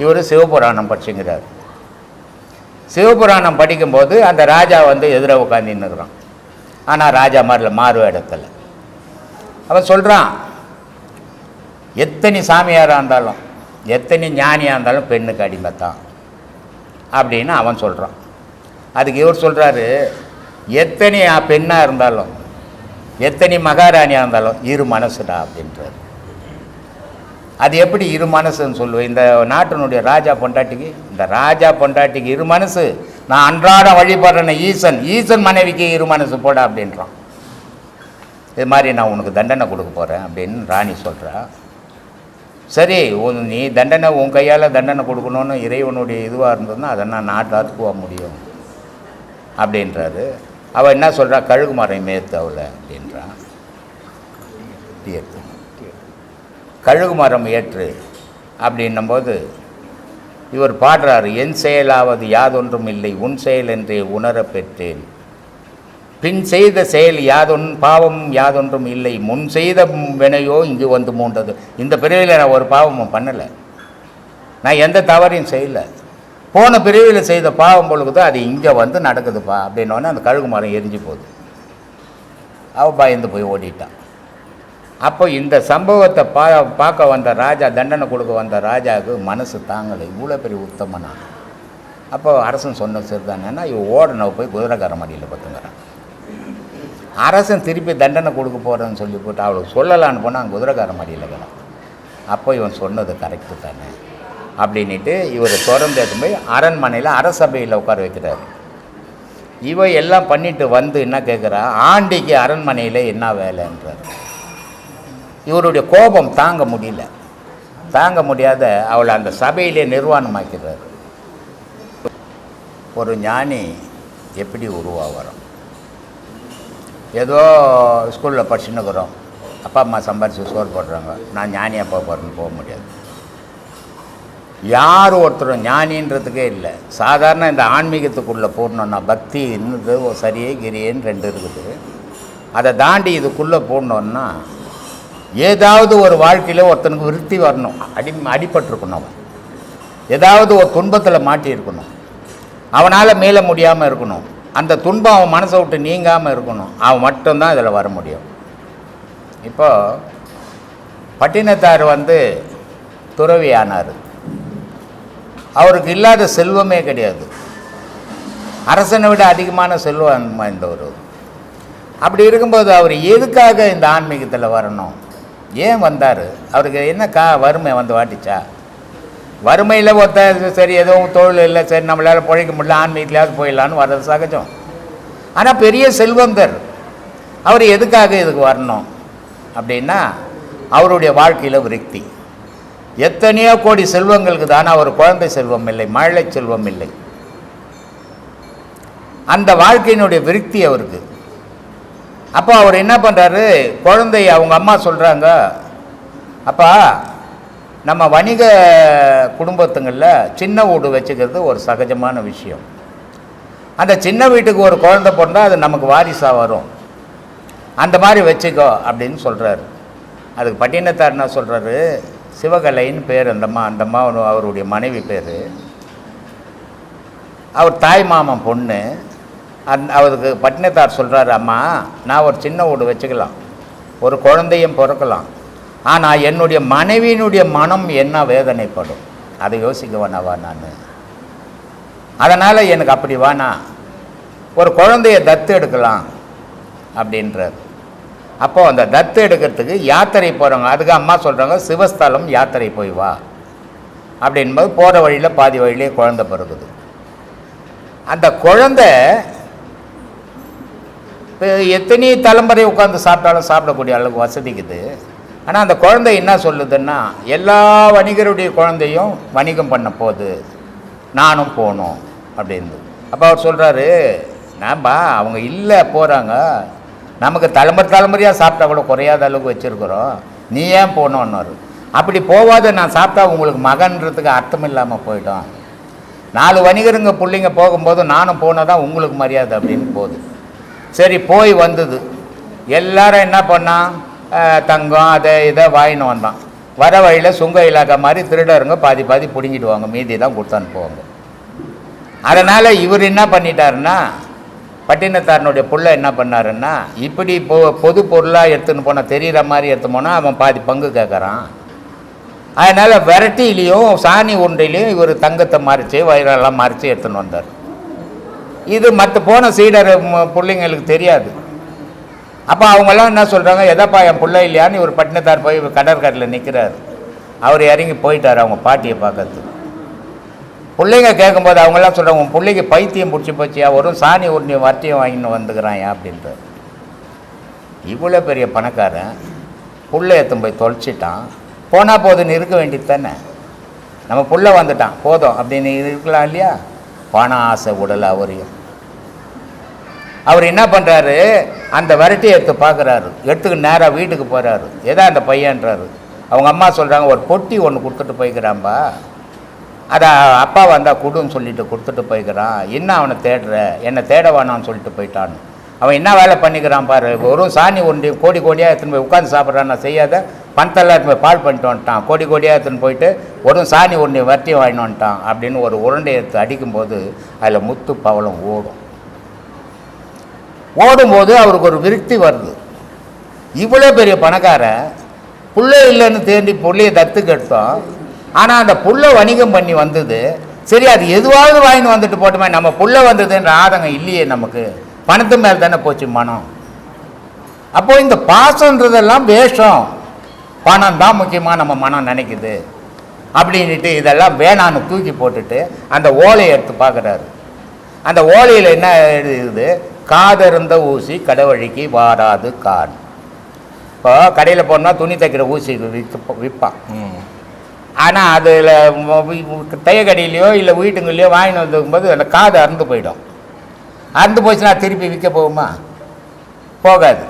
இவர் சிவபுராணம் படிச்சுங்கிறார். சிவபுராணம் படிக்கும்போது அந்த ராஜா வந்து எதிராக உட்காந்துன்னு இருக்கிறான் ஆனால் ராஜா மாதிரில மாறு இடத்துல அவன் சொல்கிறான் எத்தனை சாமியாராக இருந்தாலும் எத்தனை ஞானியாக இருந்தாலும் பெண்ணுக்கு அடிமைத்தான் அப்படின்னு அவன் சொல்கிறான் அதுக்கு இவர் சொல்கிறாரு எத்தனை பெண்ணாக இருந்தாலும் எத்தனை மகாராணியாக இருந்தாலும் இரு மனசுடா அப்படின்றார். அது எப்படி இரு மனசுன்னு சொல்லுவேன் இந்த நாட்டினுடைய ராஜா பொண்டாட்டிக்கு? இந்த ராஜா பொண்டாட்டிக்கு இரு மனசு. நான் அன்றாட வழிபடுறேன் ஈசன் ஈசன் மனைவிக்கு இரு மனசு போட அப்படின்றான். இது மாதிரி நான் உனக்கு தண்டனை கொடுக்க போகிறேன் அப்படின்னு ராணி சொல்கிறா சரி உன் நீ தண்டனை உன் கையால் தண்டனை கொடுக்கணும்னு இறைவனுடைய இதுவாக இருந்ததுன்னா அதை நான் நாட்டாத்துக்கு போக முடியும் அப்படின்றாரு. அவள் என்ன சொல்கிறா கழுகு மரம் மேத்து அவளை அப்படின்றான் கழுகு மரம் ஏற்று அப்படின்னும்போது இவர் பாடுறாரு என் செயலாவது யாதொன்றும் இல்லை உன் செயல் என்றே உணரப் பெற்றேன். பின் செய்த செயல் யாதொன் பாவம் யாதொன்றும் இல்லை முன் செய்த வினையோ இங்கு வந்து மூண்டது இந்த பிரிவில் நான் ஒரு பாவமும் பண்ணலை. நான் எந்த தவறையும் செய்யலை. போன பிரிவில் செய்த பாவம் பொழுது அது இங்கே வந்து நடக்குதுப்பா அப்படின்னோடனே அந்த கழுகு மரம் எரிஞ்சு போகுது. அவள் பயந்து போய் ஓடிட்டான் அப்போ இந்த சம்பவத்தை பா பார்க்க வந்த ராஜா தண்டனை கொடுக்க வந்த ராஜாவுக்கு மனசு தாங்கலை. இவ்வளோ பெரிய உத்தமனா? அப்போ அரசன் சொன்ன சரிதானேன்னா இவன் ஓடனை போய் குதிரைக்கார மடியில் பார்த்துங்கிறான் அரசன் திருப்பி தண்டனை கொடுக்க போகிறேன்னு சொல்லி போட்டு அவளுக்கு சொல்லலான்னு போனால் குதிரைக்கார மடியில் இருக்கிறான் அப்போ இவன் சொன்னது கரெக்டு தானே? அப்படின்ட்டு இவர் தொடர்ந்து எடுத்து போய் அரண்மனையில் அரசபையில் உட்கார வைக்கிறாரு. இவ எல்லாம் பண்ணிட்டு வந்து என்ன கேட்குறா ஆண்டிக்கு அரண்மனையில் என்ன வேலைன்றார். இவருடைய கோபம் தாங்க முடியல. தாங்க முடியாத அவளை அந்த சபையிலே நிர்வாணமாக்கிறார் ஒரு ஞானி எப்படி உருவாகிறோம் ஏதோ ஸ்கூலில் படிச்சுன்னு இருக்கிறோம். அப்பா அம்மா சம்பாரித்து சோறு போடுறாங்க. நான் ஞானி அப்பா போகிறேன்னு போக முடியாது. யார் ஒருத்தரும் ஞானின்றதுக்கே இல்லை. சாதாரண இந்த ஆன்மீகத்துக்குள்ளே போடணுன்னா பக்தி இன்னது சரியே கிரியேன்னு ரெண்டு இருக்குது. அதை தாண்டி இதுக்குள்ளே போடணுன்னா ஏதாவது ஒரு வாழ்க்கையில் ஒருத்தனுக்கு விருத்தி வரணும். அடி அடிபட்டிருக்கணும் அவன். ஏதாவது ஒரு துன்பத்தில் மாட்டியிருக்கணும். அவனால் மீள முடியாமல் இருக்கணும். அந்த துன்பம் அவன் மனசை விட்டு நீங்காமல் இருக்கணும். அவன் மட்டும்தான் இதில் வர முடியும். இப்போ பட்டினத்தார் வந்து துறவி ஆனார் அவருக்கு இல்லாத செல்வமே கிடையாது. அரசனை விட அதிகமான செல்வம் வாய்ந்தவர் அப்படி இருக்கும்போது அவர் எதுக்காக இந்த ஆன்மீகத்தில் வரணும்? ஏன் வந்தார்? அவருக்கு என்ன கா வறுமை வந்து வாட்டிச்சா? வறுமையில் ஒருத்தர் சரி எதுவும் தொழில் இல்லை சரி நம்மளால் பிழைக்க முடியல ஆன்மீகத்திலாவது போயிடலான்னு வர்றது சகஜம். ஆனால் பெரிய செல்வந்தர் அவர் எதுக்காக இதுக்கு வரணும்? அப்படின்னா அவருடைய வாழ்க்கையில் விருத்தி. எத்தனையோ கோடி செல்வங்களுக்கு தானே அவர் குழந்தை செல்வம் இல்லை மழை செல்வம் இல்லை. அந்த வாழ்க்கையினுடைய விருத்தி அவருக்கு. அப்போ அவர் என்ன பண்ணுறாரு குழந்தைய அவங்க அம்மா சொல்கிறாங்க அப்பா நம்ம வணிக குடும்பத்துங்களில் சின்ன வீடு வச்சுக்கிறது ஒரு சகஜமான விஷயம். அந்த சின்ன வீட்டுக்கு ஒரு குழந்தை பிறந்தால் அது நமக்கு வாரிசாக வரும். அந்த மாதிரி வச்சுக்கோ அப்படின்னு சொல்கிறாரு அதுக்கு பட்டினத்தார் என்ன சொல்கிறாரு சிவகலைன்னு பேர் அந்தம்மா அந்தம்மா அவருடைய மனைவி பேர். அவர் தாய் மாமன் பொண்ணு. அந் அவருக்கு பட்டினத்தார் சொல்கிறாரு அம்மா நான் ஒரு சின்ன வீடு வச்சுக்கலாம். ஒரு குழந்தையும் பிறக்கலாம். ஆனால் என்னுடைய மனைவியினுடைய மனம் என்ன வேதனைப்படும்? அதை யோசிக்க வேணாவா நான். அதனால் எனக்கு அப்படி வேணா ஒரு குழந்தைய தத்து எடுக்கலாம் அப்படின்றார். அப்போது அந்த தத்து எடுக்கிறதுக்கு யாத்திரை போகிறவங்க அதுக்கு அம்மா சொல்கிறாங்க சிவஸ்தலம் யாத்திரை போய் வா. அப்படின்போது போகிற வழியில் பாதி வழியிலே குழந்தை பிறகுது. அந்த குழந்தை இப்போ எத்தனை தலைமுறை உட்காந்து சாப்பிட்டாலும் சாப்பிடக்கூடிய அளவுக்கு வசதிக்குது. ஆனால் அந்த குழந்தை என்ன சொல்லுதுன்னா எல்லா வணிகருடைய குழந்தையும் வணிகம் பண்ண போகுது. நானும் போகணும் அப்படின்னு அப்போ அவர் சொல்கிறாரு நான்பா அவங்க இல்லை போகிறாங்க நமக்கு தலைமுறை தலைமுறையாக சாப்பிட்டா கூட குறையாத அளவுக்கு வச்சுருக்குறோம். நீ ஏன் போகணுன்னாரு அப்படி போகாத நான் சாப்பிட்டா உங்களுக்கு மகன்றதுக்கு அர்த்தம் இல்லாமல் போயிடும். நாலு வணிகருங்க பிள்ளைங்க போகும்போது நானும் போனால் தான் உங்களுக்கு மரியாதை அப்படின்னு போகுது. சரி போய் வந்தது. எல்லாரும் என்ன பண்ணான் தங்கம் அதை இதை வாங்கின்னு வந்தான். வர வழியில் சுங்க இலாக்கா மாதிரி திருடருங்க பாதி பாதி பிடுங்கிடுவாங்க. மீதி தான் கொடுத்து அனுப்புவாங்க. அதனால் இவர் என்ன பண்ணிட்டாருன்னா பட்டினத்தாரனுடைய புள்ள என்ன பண்ணாருன்னா இப்படி பொ பொது பொருளாக எடுத்துன்னு போனால் தெரிகிற மாதிரி எடுத்து போனால் அவன் பாதி பங்கு கேட்குறான் அதனால் விரட்டிலையும் சாணி உருண்டையிலையும் இவர் தங்கத்தை மறைச்சி வயிறெல்லாம் மறைச்சி எடுத்துன்னு வந்தார். இது மற்ற போன சீடர் பிள்ளைங்களுக்கு தெரியாது. அப்போ அவங்கெல்லாம் என்ன சொல்கிறாங்க எதாப்பா என் பிள்ளை இல்லையான்னு ஒரு பட்டினத்தார் போய் கடற்கரையில் நிற்கிறாரு அவர் இறங்கி போயிட்டார் அவங்க பாட்டியை பார்க்கறதுக்கு. பிள்ளைங்க கேட்கும்போது அவங்கெல்லாம் சொல்கிறாங்க உன் பிள்ளைக்கு பைத்தியம் பிடிச்சி போச்சியா? வரும் சாணி உருண்டையும் வட்டியும் வாங்கின்னு வந்துக்கிறாயா அப்படின்றார். இவ்வளோ பெரிய பணக்காரன் புள்ள எடுத்துன்னு போய் தொலைச்சிட்டான். போனால் போதுன்னு இருக்க வேண்டியது தானே. நம்ம புள்ள வந்துட்டான் போதும். அப்படின்னு இருக்கலாம் இல்லையா? பண ஆசை உடல் அவரையும். அவர் என்ன பண்ணுறாரு அந்த வரட்டியை எடுத்து பார்க்குறாரு. எடுத்துக்கு நேராக வீட்டுக்கு போகிறாரு எதா அந்த பையன்றாரு. அவங்க அம்மா சொல்கிறாங்க ஒரு பொட்டி ஒன்று கொடுத்துட்டு போய்க்கிறான்பா. அதை அப்பா வந்தால் கொடுன்னு சொல்லிட்டு கொடுத்துட்டு போய்க்கிறான். என்ன அவனை தேடுற? என்னை தேட வேணாம்னு சொல்லிட்டு போயிட்டான் அவன் என்ன வேலை பண்ணிக்கிறான் பாரு. வெறும் சாணி ஒன்று கோடி கோடியாக எடுத்துன்னு போய் உட்காந்து சாப்பிட்றான். நான் செய்யாத பணத்தெல்லாம் போய் பால் பண்ணிட்டு வந்துட்டான். கோடி கோடியாக எடுத்துன்னு போயிட்டு ஒரு சாணி ஒன்று வட்டி வாங்கிட்டு வந்துட்டான் அப்படின்னு ஒரு உருண்டை எடுத்து அடிக்கும்போது அதில் முத்து பவளம் ஓடும். ஓடும்போது அவருக்கு ஒரு விருத்தி வருது. இவ்வளோ பெரிய பணக்காரன் புள்ள இல்லைன்னு தேண்டி புள்ளையை தத்துக்கு எடுத்தோம். ஆனால் அந்த புள்ள வணிகம் பண்ணி வந்தது. சரி அது எதுவாவது வாங்கின்னு வந்துட்டு போட்டுமே நம்ம புள்ள வந்ததுன்ற ஆதங்கம் இல்லையே நமக்கு. பணத்து மேலே தானே போச்சு மனம். அப்போது இந்த பாசன்றதெல்லாம் வேஷம். பணம் தான் முக்கியமாக நம்ம மனம் நினைக்குது அப்படின்ட்டு இதெல்லாம் வேணான்னு தூக்கி போட்டுட்டு அந்த ஓலையை எடுத்து பார்க்குறாரு. அந்த ஓலையில் என்ன எழுதுது? காதருந்த ஊசி கடவழிக்கு வாராது கான். இப்போ கடையில் போனால் துணி தைக்கிற ஊசி விற்க விற்பான். ஆனால் அதில் தையக்கடையிலையோ இல்லை வீட்டுங்களையோ வாங்கிட்டு வந்துக்கும்போது அந்த காது அறுந்து போயிடும். அறுந்து போச்சுன்னா திருப்பி விற்க போகுமா? போகாது.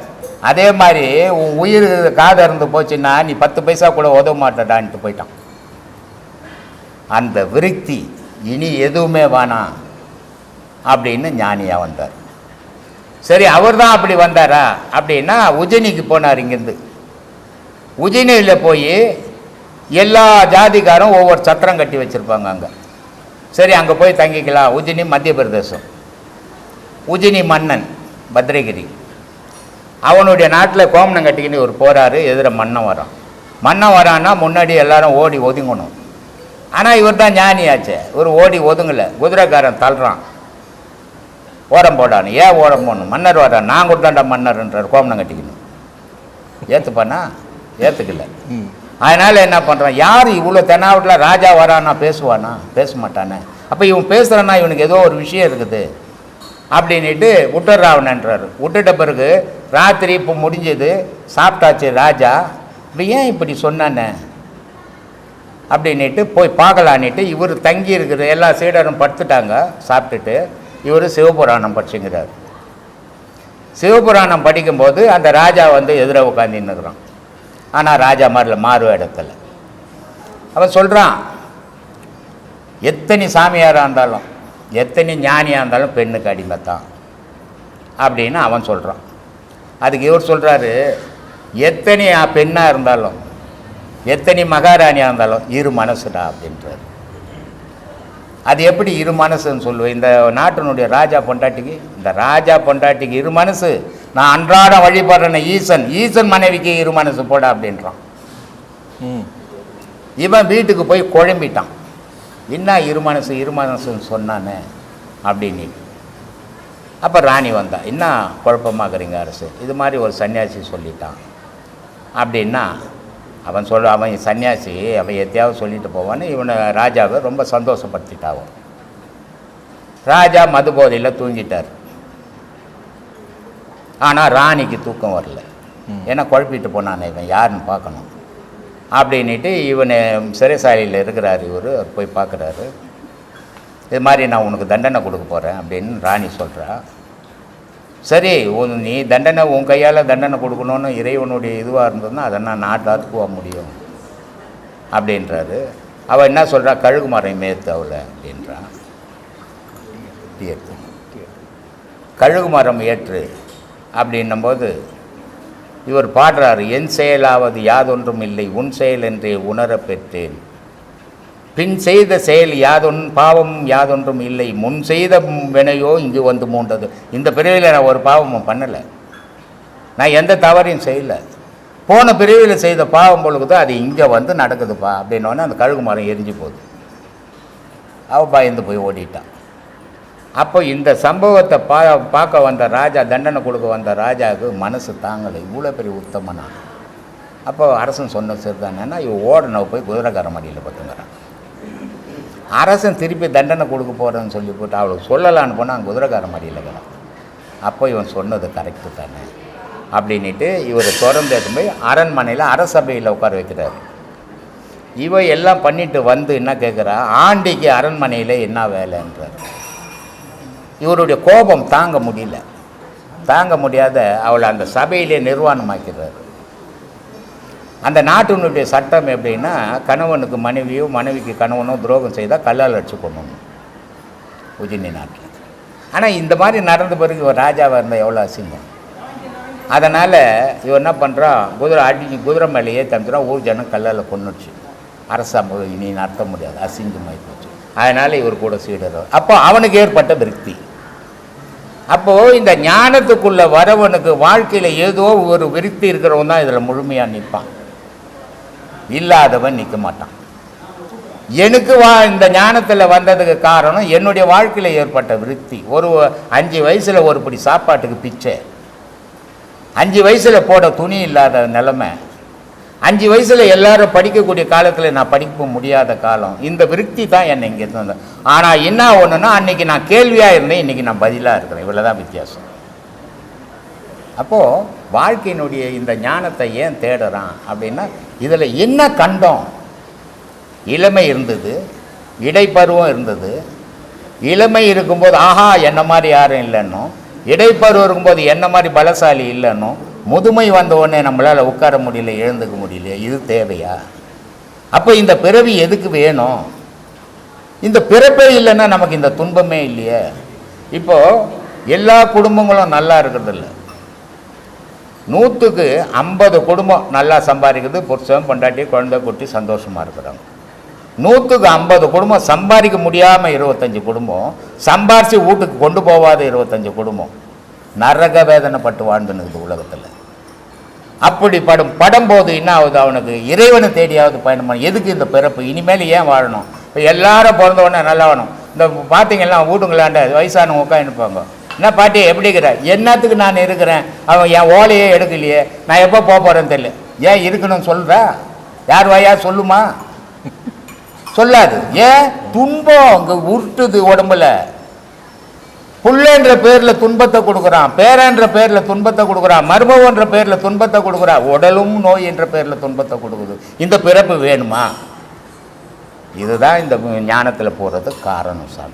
அதே மாதிரி உன் உயிர் காது இறந்து போச்சுன்னா நீ பத்து பைசா கூட உதவ மாட்டடான்ட்டு போயிட்டான். அந்த விருத்தி இனி எதுவுமே வேணாம் அப்படின்னு ஞானியாக வந்தார். சரி அவர் தான் அப்படி வந்தாரா? அப்படின்னா உஜினிக்கு போனார் இங்கேருந்து. உஜினியில் போய் எல்லா ஜாதிக்காரும் ஒவ்வொரு சத்திரம் கட்டி வச்சுருப்பாங்க அங்கே. சரி அங்கே போய் தங்கிக்கலாம். உஜினி மத்திய பிரதேசம். உஜினி மன்னன் பத்ரகிரி. அவனுடைய நாட்டில் கோமணம் கட்டிக்கின்னு ஒரு போறாரு எதிர மன்னன் வரான் மன்னன் வரான்னா முன்னாடி எல்லாரும் ஓடி ஒதுங்கணும். ஆனால் இவர் தான் ஞானியாச்சே. இவர் ஓடி ஒதுங்கலை. குதிரைக்காரன் தள்ளுறான். ஓரம் போடான்னு ஏன் ஓரம் போடணும்? மன்னர் வரான் நான் கொடுத்தாண்டா மன்னர்ன்றார் கோமணம் கட்டிக்கணும் ஏற்றுப்பானா ஏற்றுக்கல ம். அதனால் என்ன பண்ணுறான் யார் இவ்வளோ தென்னாவட்டில் ராஜா வரானா பேசுவானா? பேச மாட்டானே. அப்போ இவன் பேசுகிறானா இவனுக்கு ஏதோ ஒரு விஷயம் இருக்குது. அப்படின்ட்டு விட்டுறாவனன்றாரு விட்டுட்ட பிறகு ராத்திரி இப்போ முடிஞ்சது. சாப்பிட்டாச்சு ராஜா. இப்போ ஏன் இப்படி சொன்னானே அப்படின்ட்டு போய் பார்க்கலான்னுட்டு இவர் தங்கி இருக்கிற எல்லா சீடரும் படுத்துட்டாங்க. சாப்பிட்டுட்டு இவர் சிவபுராணம் படிச்சுங்கிறார். சிவபுராணம் படிக்கும்போது அந்த ராஜா வந்து எதிர உட்காந்துன்னுக்குறான் ஆனால் ராஜா மாதிரில மாறு இடத்துல. அவன் சொல்கிறான் எத்தனை சாமியாராக இருந்தாலும் எத்தனை ஞானியாக இருந்தாலும் பெண்ணுக்கு அடிமைத்தான் அப்படின்னு அவன் சொல்கிறான் அதுக்கு இவர் சொல்கிறாரு எத்தனை பெண்ணாக இருந்தாலும் எத்தனை மகாராணியாக இருந்தாலும் இரு மனசுடா அப்படின்றாரு. அது எப்படி இரு மனசுன்னு சொல்லுவேன்? இந்த நாட்டினுடைய ராஜா பொண்டாட்டிக்கு இந்த ராஜா பொண்டாட்டிக்கு இரு மனசு. நான் அன்றாடம் வழிபடுறேன் ஈசன் ஈசன் மனைவிக்கு இரு மனசு போட அப்படின்றான். ம். இவன் வீட்டுக்கு போய் குழம்பிட்டான். என்ன இரு மனசு இரு மனசுன்னு சொன்னானே? அப்படின்னு. அப்போ ராணி வந்தா என்ன குழப்பமாக்குறீங்க அரசு? இது மாதிரி ஒரு சன்னியாசி சொல்லிட்டான். அப்படின்னா அவன் சொல்ல அவன் சன்னியாசி அவன் எத்தையாவது சொல்லிட்டு போவான்னு இவனை ராஜாவை ரொம்ப சந்தோஷப்படுத்திட்டாவும். ராஜா மது போதையில் தூங்கிட்டார். ஆனால் ராணிக்கு தூக்கம் வரல. ஏன்னா குழப்பிட்டு போனானே இவன் யாருன்னு பார்க்கணும். அப்படின்ட்டு இவனை சிறைசாலையில் இருக்கிறார் இவர். அவர் போய் பார்க்குறாரு. இது மாதிரி நான் உனக்கு தண்டனை கொடுக்க போகிறேன் அப்படின்னு ராணி சொல்கிறா சரி உன் நீ தண்டனை உன் கையால் தண்டனை கொடுக்கணும்னு இறைவனுடைய இதுவாக இருந்ததுன்னா அதை நான் நாட்டால் போக முடியும் அப்படின்றாரு. அவள் என்ன சொல்கிறா கழுகு மரம் மேத்து அவளை அப்படின்றா. கழுகு மரம் ஏற்று அப்படின்னும்போது இவர் பாடுறாரு என் செயலாவது யாதொன்றும் இல்லை உன் செயல் என்றே உணரப் பெற்றேன். பின் செய்த செயல் யாதொன் பாவம் யாதொன்றும் இல்லை முன் செய்த வினையோ இங்கு வந்து மூண்டது இந்த பிரிவில் நான் ஒரு பாவமும் பண்ணலை. நான் எந்த தவறையும் செய்யலை. போன பிரிவில் செய்த பாவம் பொழுது அது இங்கே வந்து நடக்குதுப்பா அப்படின்னோடனே அந்த கழுகு மரம் எரிஞ்சு போகுது. அவள் பயந்து போய் ஓடிட்டான் அப்போ இந்த சம்பவத்தை பா பார்க்க வந்த ராஜா தண்டனை கொடுக்க வந்த ராஜாவுக்கு மனசு தாங்கலை. இவ்வளோ பெரிய உத்தமனா? அப்போ அரசன் சொன்ன சரிதானேன்னா இவன் ஓடனை போய் குதிரைக்கார மடியில் பார்த்துங்கிறான் அரசன் திருப்பி தண்டனை கொடுக்க போகிறேன்னு சொல்லி போட்டு அவளுக்கு சொல்லலான்னு போனால் அங்கே குதிரைக்கார மடியில் இருக்கிறான் அப்போ இவன் சொன்னது கரெக்டு தானே? அப்படின்ட்டு இவர் தொடர்ந்து போய் அரண்மனையில் அரசபையில் உட்கார வைக்கிறாரு. இவ எல்லாம் பண்ணிட்டு வந்து என்ன கேட்குறா ஆண்டிக்கு அரண்மனையில் என்ன வேலைன்றார். இவருடைய கோபம் தாங்க முடியல. தாங்க முடியாத அவளை அந்த சபையிலே நிர்வாணமாக்கிறார். அந்த நாட்டினுடைய சட்டம் எப்படின்னா கணவனுக்கு மனைவியோ மனைவிக்கு கணவனோ துரோகம் செய்தால் கல்லால் அடிச்சு கொண்டு உஜினி நாட்டில். ஆனால் இந்த மாதிரி நடந்த பிறகு இவர் ராஜாவாக இருந்தால் எவ்வளோ அசிங்கம். அதனால் இவர் என்ன பண்ணுறான் குதிரை அடிச்சு குதிரை மேலேயே தந்துடும் ஊர் ஜனம் கல்லால் கொண்டுடுச்சு அரசாங்கம் இனி நடத்த முடியாது அசிங்கமாகி போச்சு. அதனால் இவர் கூட சீடர். அப்போ அவனுக்கு ஏற்பட்ட விருத்தி. அப்போது இந்த ஞானத்துக்குள்ளே வரவனுக்கு வாழ்க்கையில் ஏதோ ஒரு விருத்தி இருக்கிறவன் தான் இதில் முழுமையாக நிற்பான். இல்லாதவன் நிற்க மாட்டான். எனக்கு வா இந்த ஞானத்தில் வந்ததுக்கு காரணம் என்னுடைய வாழ்க்கையில் ஏற்பட்ட விருத்தி. ஒரு அஞ்சு வயசில் ஒரு படி சாப்பாட்டுக்கு பிச்சை. அஞ்சு வயசில் போட துணி இல்லாத நிலமை. அஞ்சு வயசில் எல்லாரும் படிக்கக்கூடிய காலத்தில் நான் படிக்க முடியாத காலம். இந்த விருத்தி தான் என்னை இங்கே தந்தேன் ஆனால் என்ன ஒன்றுன்னா அன்றைக்கி நான் கேள்வியாக இருந்தேன் இன்றைக்கி நான் பதிலாக இருக்கிறேன். இவ்வளோ தான் வித்தியாசம். அப்போது வாழ்க்கையினுடைய இந்த ஞானத்தை ஏன் தேடுறான் அப்படின்னா இதில் என்ன கண்டோம்? இளமை இருந்தது இடைப்பருவம் இருந்தது. இளமை இருக்கும்போது ஆஹா என்ன மாதிரி யாரும் இல்லைன்னும். இடைப்பருவம் இருக்கும்போது என்ன மாதிரி பலசாலி இல்லைன்னும். முதுமை வந்த உடனே நம்மளால் உட்கார முடியல எழுந்துக்க முடியல இது தேவையா? அப்போ இந்த பிறவி எதுக்கு வேணும்? இந்த பிறப்பே இல்லைன்னா நமக்கு இந்த துன்பமே இல்லையே. இப்போது எல்லா குடும்பங்களும் நல்லா இருக்கிறதில்ல. நூற்றுக்கு ஐம்பது குடும்பம் நல்லா சம்பாதிக்கிறது புருஷன் பொண்டாட்டி குழந்தை குட்டி சந்தோஷமாக இருக்கிறாங்க. நூற்றுக்கு ஐம்பது குடும்பம் சம்பாதிக்க முடியாமல் இருபத்தஞ்சி குடும்பம் சம்பாரித்து வீட்டுக்கு கொண்டு போகாத இருபத்தஞ்சி குடும்பம். நரக வேதனைப்பட்டு வாழ்ந்துனுக்குது உலகத்தில். அப்படி படும் படும்போது என்ன ஆகுது அவனுக்கு? இறைவனை தேடியாவது பயணம் பண்ண. எதுக்கு இந்த பிறப்பு? இனிமேல் ஏன் வாழணும்? இப்போ எல்லாரும் பிறந்த உடனே நல்லா வேணும் இந்த பார்த்தீங்கன்னா வீட்டுங்களாண்ட வயசானவங்க உட்காந்துப்பாங்க என்ன பாட்டி எப்படி இருக்கிற? என்னத்துக்கு நான் இருக்கிறேன்? அவன் என் ஓலையே எடுக்கலையே. நான் எப்போ போக போகிறேன்னு தெரியல. ஏன் இருக்கணும்னு சொல்கிறா யார் வாயா? சொல்லுமா? சொல்லாது. ஏன்? துன்பம் அங்கே உருட்டுது உடம்புல. புள்ளன்ற பேரில் துன்பத்தை கொடுக்குறான் பேரன்ற பேரில் துன்பத்தை கொடுக்குறான் மருமவன்ற பேரில் துன்பத்தை கொடுக்குறான் உடலும் நோய் என்ற பேரில் துன்பத்தை கொடுக்குது. இந்த பிறப்பு வேணுமா? இதுதான் இந்த ஞானத்தில் போகிறதுக்கு காரணம் சாமி.